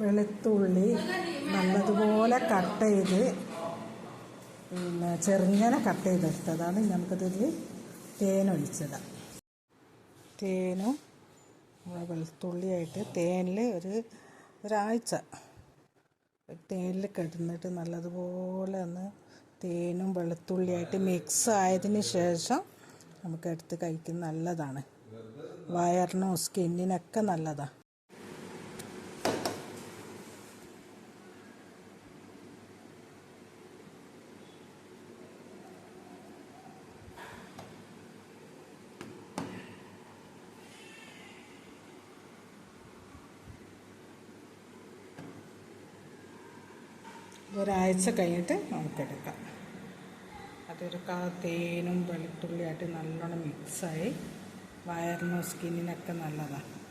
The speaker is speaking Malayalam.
വെളുത്തുള്ളി നല്ലതുപോലെ കട്ട് ചെയ്ത് പിന്നെ ചെറുങ്ങനെ കട്ട് ചെയ്തെടുത്തതാണ്. നമുക്കതിൽ തേനൊഴിച്ചിടാം തേനും നമ്മളെ വെളുത്തുള്ളിയായിട്ട് തേനിൽ ഒരു ഒരാഴ്ച തേനിൽ കിടന്നിട്ട് നല്ലതുപോലെ ഒന്ന് തേനും വെളുത്തുള്ളിയായിട്ട് മിക്സ് ആയതിന് ശേഷം നമുക്ക് എടുത്ത് കഴിക്കുന്നത് നല്ലതാണ്. വയറിനും സ്കിന്നിനൊക്കെ നല്ലതാണ്. ഒരാഴ്ച കഴിഞ്ഞിട്ട് നമുക്കെടുക്കാം. അതൊരു കാ തേനും വെളുത്തുള്ളിയായിട്ട് നല്ലോണം മിക്സായി വയറിനും സ്കിന്നിനൊക്കെ നല്ലതാണ്.